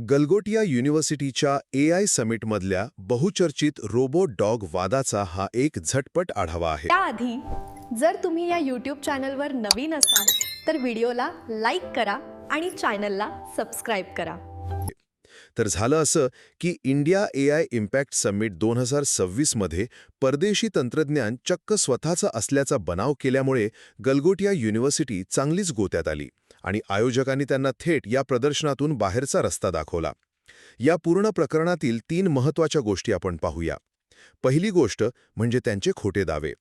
गलगोटिया युनिव्हर्सिटीच्या ए I समिटमधल्या बहुचर्चित robot dog वादाचा हा एक झटपट आढावा आहे. त्याआधी जर तुम्ही या यूट्यूब चॅनलवर नवीन असाल तर व्हिडिओला लाईक करा आणि चॅनलला सबस्क्राईब करा. तर झालं असं की India A I impact summit दोन हजार सव्वीसमध्ये परदेशी तंत्रज्ञान चक्क स्वतःचा असल्याचा बनाव केल्यामुळे गलगोटिया युनिव्हर्सिटी चांगलीच गोत्यात आली. आणि आयोजकांनी त्यांना थेट या प्रदर्शनातून बाहेरचा रस्ता दाखवला. या पूर्ण प्रकरणातील तीन महत्त्वाच्या गोष्टी आपण पाहूया. पहिली गोष्ट म्हणजे त्यांचे खोटे दावे.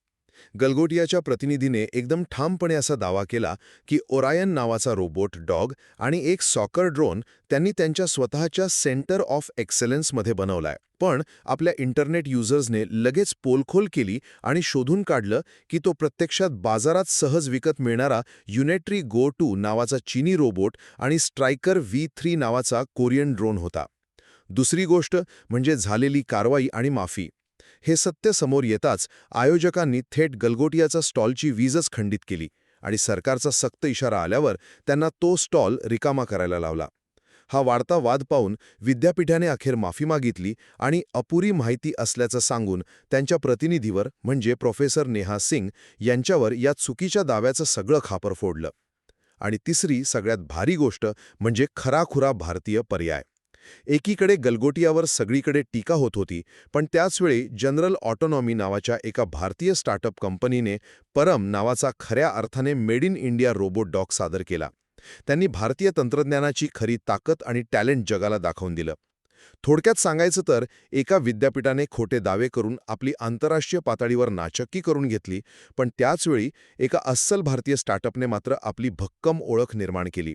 गलगोटियाच्या प्रतिनिधीने एकदम ठामपणे असा दावा केला की ओरायन नावाचा रोबोट डॉग आणि एक सॉकर ड्रोन त्यांनी त्यांच्या स्वतःच्या सेंटर ऑफ एक्सलन्समध्ये बनवलाय. पण आपल्या इंटरनेट युजर्सने लगेच पोलखोल केली आणि शोधून काढलं की तो प्रत्यक्षात बाजारात सहज विकत मिळणारा युनेट्री गो टू नावाचा चीनी रोबोट आणि स्ट्रायकर व्ही थ्री नावाचा कोरियन ड्रोन होता. दुसरी गोष्ट म्हणजे झालेली कारवाई आणि माफी. हे सत्य समोर येताच आयोजकांनी थेट गलगोटियाचा स्टॉलची वीजच खंडित केली आणि सरकारचा सक्त इशारा आल्यावर त्यांना तो स्टॉल रिकामा करायला लावला. हा वाढता वाद पाहून विद्यापीठाने अखेर माफी मागितली आणि अपुरी माहिती असल्याचं सांगून त्यांच्या प्रतिनिधीवर म्हणजे प्रोफेसर नेहा सिंग यांच्यावर या चुकीच्या दाव्याचं सगळं खापर फोडलं. आणि तिसरी सगळ्यात भारी गोष्ट म्हणजे खराखुरा भारतीय पर्याय. एकीकडे गलगोटियावर सगळीकडे टीका होत होती पण त्याचवेळी जनरल ऑटोनॉमी नावाच्या एका भारतीय स्टार्टअप कंपनीने परम नावाचा खऱ्या अर्थाने made in India robot dog सादर केला. त्यांनी भारतीय तंत्रज्ञानाची खरी ताकद आणि टॅलेंट जगाला दाखवून दिलं. थोडक्यात सांगायचं तर एका विद्यापीठाने खोटे दावे करून आपली आंतरराष्ट्रीय पातळीवर नाचक्की करून घेतली पण त्याचवेळी एका अस्सल भारतीय स्टार्टअपने मात्र आपली भक्कम ओळख निर्माण केली.